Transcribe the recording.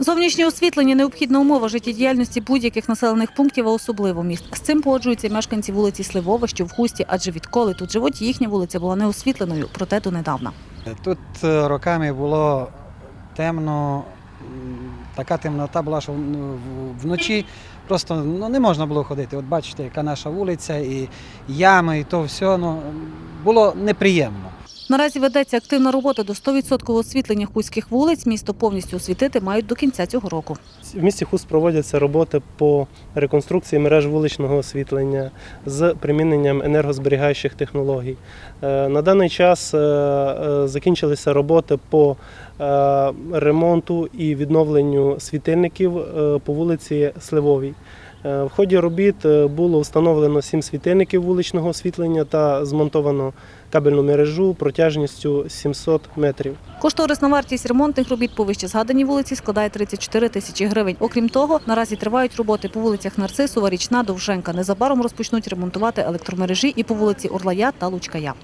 Зовнішнє освітлення необхідна умова життєдіяльності будь-яких населених пунктів, а особливо міст. З цим погоджуються мешканці вулиці Сливова, що в Хусті, адже відколи тут живуть, їхня вулиця була не освітленою, проте донедавна. Тут е, роками було темно, така темнота була, що ну, вночі просто ну, не можна було ходити. От бачите, яка наша вулиця, і ями, і то все ну, було неприємно. Наразі ведеться активна робота до 100% освітлення хуських вулиць. Місто повністю освітити мають до кінця цього року. В місті Хуст проводяться роботи по реконструкції мереж вуличного освітлення з приміненням енергозберігаючих технологій. Е, На даний час е, е, закінчилися роботи по ремонту і відновленню світильників по вулиці Сливовій. Е, В ході робіт е, було встановлено сім світильників вуличного освітлення та змонтовано кабельну мережу протяжністю 700 метрів. Кошторисна вартість ремонтних робіт по вище згаданій вулиці складає 34 тисячі гривень. Окрім того, наразі тривають роботи по вулицях Нарцисова, Річна, Довженка. Незабаром розпочнуть ремонтувати електромережі і по вулиці Орлая та Лучкая.